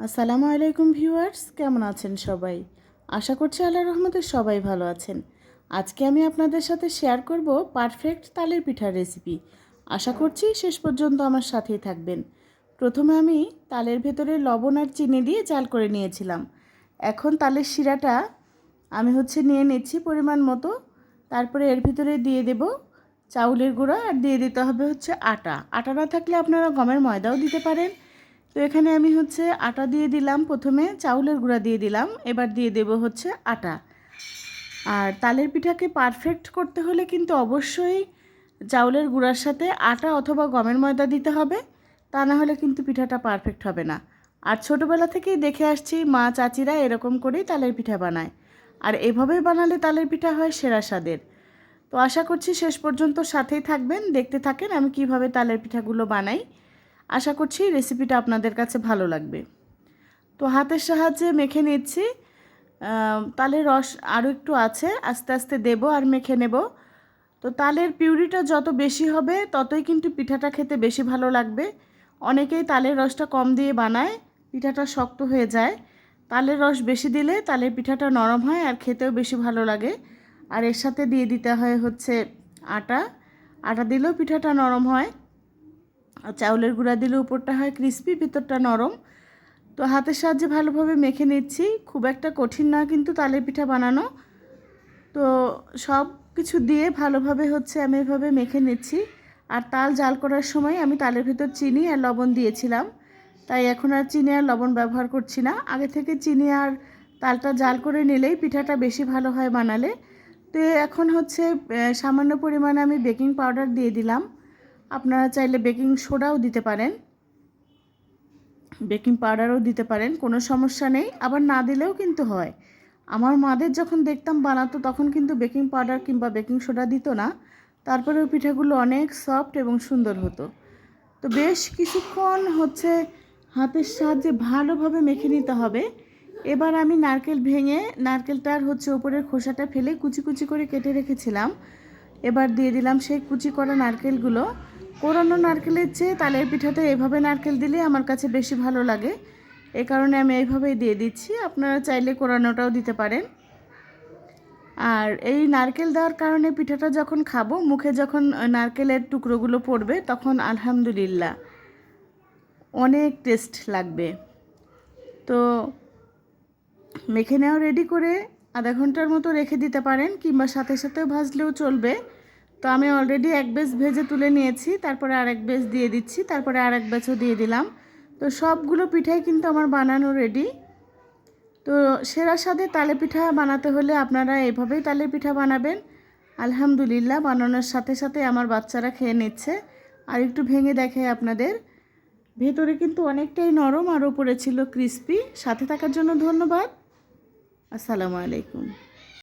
আসসালামু আলাইকুম ভিউয়ার্স, কেমন আছেন সবাই? আশা করছি আল্লাহ রহমতে সবাই ভালো আছেন। আজকে আমি আপনাদের সাথে শেয়ার করব পারফেক্ট তালের পিঠার রেসিপি আশা করছি শেষ পর্যন্ত আমার সাথেই থাকবেন। প্রথমে আমি তালের ভেতরে লবণ আর চিনি দিয়ে জাল করে নিয়েছিলাম। এখন তালের শিরাটা আমি হচ্ছে নিয়ে নিচ্ছি পরিমাণ মতো। তারপরে এর ভিতরে দিয়ে দেব চাউলের গুঁড়া আর দিয়ে দিতে হবে হচ্ছে আটা। আটা না থাকলে আপনারা গমের ময়দাও দিতে পারেন। তো এখানে আমি হচ্ছে আটা দিয়ে দিলাম প্রথমে, চাউলের গুঁড়া দিয়ে দিলাম, এবার দিয়ে দেব হচ্ছে আটা। আর তালের পিঠাকে পারফেক্ট করতে হলে কিন্তু অবশ্যই চাউলের গুঁড়ার সাথে আটা অথবা গমের ময়দা দিতে হবে, তা না হলে কিন্তু পিঠাটা পারফেক্ট হবে না। আর ছোটোবেলা থেকেই দেখে আসছি, মা চাচিরা এরকম করেই তালের পিঠা বানায়। আর এভাবেই বানালে তালের পিঠা হয় সেরা স্বাদের। তো আশা করছি শেষ পর্যন্ত সাথেই থাকবেন, দেখতে থাকেন আমি কীভাবে তালের পিঠাগুলো বানাই। আশা করছি রেসিপিটা আপনাদের কাছে ভালো লাগবে। তো হাতের সাহায্যে মেখে নিচ্ছি। তালের রস আরও একটু আছে, আস্তে আস্তে দেব আর মেখে নেব। তো তালের পিউরিটা যত বেশি হবে, ততই কিন্তু পিঠাটা খেতে বেশি ভালো লাগবে। অনেকেই তালের রসটা কম দিয়ে বানায়, পিঠাটা শক্ত হয়ে যায়। তালের রস বেশি দিলে তালের পিঠাটা নরম হয় আর খেতেও বেশি ভালো লাগে। আর এর সাথে দিয়ে দিতে হয় হচ্ছে আটা। আটা দিলেও পিঠাটা নরম হয়। আর চাউলের গুঁড়া দিলে উপরটা হয় ক্রিস্পি ভিতরটা নরম। তো হাতের সাহায্যে ভালোভাবে মেখে নিচ্ছি। খুব একটা কঠিন না, কিন্তু তালের পিঠা বানানো। তো সব কিছু দিয়ে ভালোভাবে হচ্ছে আমি এভাবে মেখে নিচ্ছি। আর তাল জাল করার সময় আমি তালের ভিতর চিনি আর লবণ দিয়েছিলাম। তাই এখন আর চিনি আর লবণ ব্যবহার করছি না। আগে থেকে চিনি আর তালটা জাল করে নিলেই পিঠাটা বেশি ভালো হয় বানালে। তো এখন হচ্ছে সামান্য পরিমাণে আমি বেকিং পাউডার দিয়ে দিলাম। আপনারা চাইলে বেকিং সোডাও দিতে পারেন। বেকিং পাউডারও দিতে পারেন, কোনো সমস্যা নেই। আবার না দিলেও কিন্তু হয়। আমার মাদের যখন দেখতাম বানাতো, তখন কিন্তু বেকিং পাউডার কিংবা বেকিং সোডা দিত না। তারপরে ওই পিঠাগুলো অনেক সফট এবং সুন্দর হতো। তো বেশ কিছুক্ষণ হচ্ছে হাতের সাহায্যে ভালোভাবে মেখে নিতে হবে। এবার আমি নারকেল ভেঙে, নারকেলটার হচ্ছে ওপরের খোসাটা ফেলে কুচি কুচি করে কেটে রেখেছিলাম। এবার দিয়ে দিলাম সেই কুচি করা নারকেলগুলো। কোরানো নারকেলের চেয়ে তালের পিঠাতে এভাবে নারকেল দিলে আমার কাছে বেশি ভালো লাগে। এ কারণে আমি এইভাবেই দিয়ে দিচ্ছি। আপনারা চাইলে কোরানোটাও দিতে পারেন। আর এই নারকেল দেওয়ার কারণে পিঠাটা যখন খাব, মুখে যখন নারকেলের টুকরোগুলো পড়বে, তখন আলহামদুলিল্লাহ অনেক টেস্ট লাগবে। তো মেখে নেওয়া রেডি করে আধা ঘণ্টার মতো রেখে দিতে পারেন, কিংবা সাথে সাথেও ভাজলেও চলবে। তো আমি অলরেডি এক বেজ ভেজে তুলে নিয়েছি, তারপরে আরেক বেজ দিয়ে দিচ্ছি, তারপরে আরেক বেজও দিয়ে দিলাম। তো সবগুলো পিঠাই কিন্তু আমার বানানো রেডি তো সেরা স্বাদে তালে পিঠা বানাতে হলে আপনারা এভাবেই তালে পিঠা বানাবেন। আলহামদুলিল্লাহ, বানানোর সাথে সাথে আমার বাচ্চারা খেয়ে নিচ্ছে। আর একটু ভেঙে দেখে আপনাদের। ভেতরে কিন্তু অনেকটাই নরম আর ওপরে ছিল ক্রিস্পি সাথে থাকার জন্য ধন্যবাদ। আসসালামু আলাইকুম।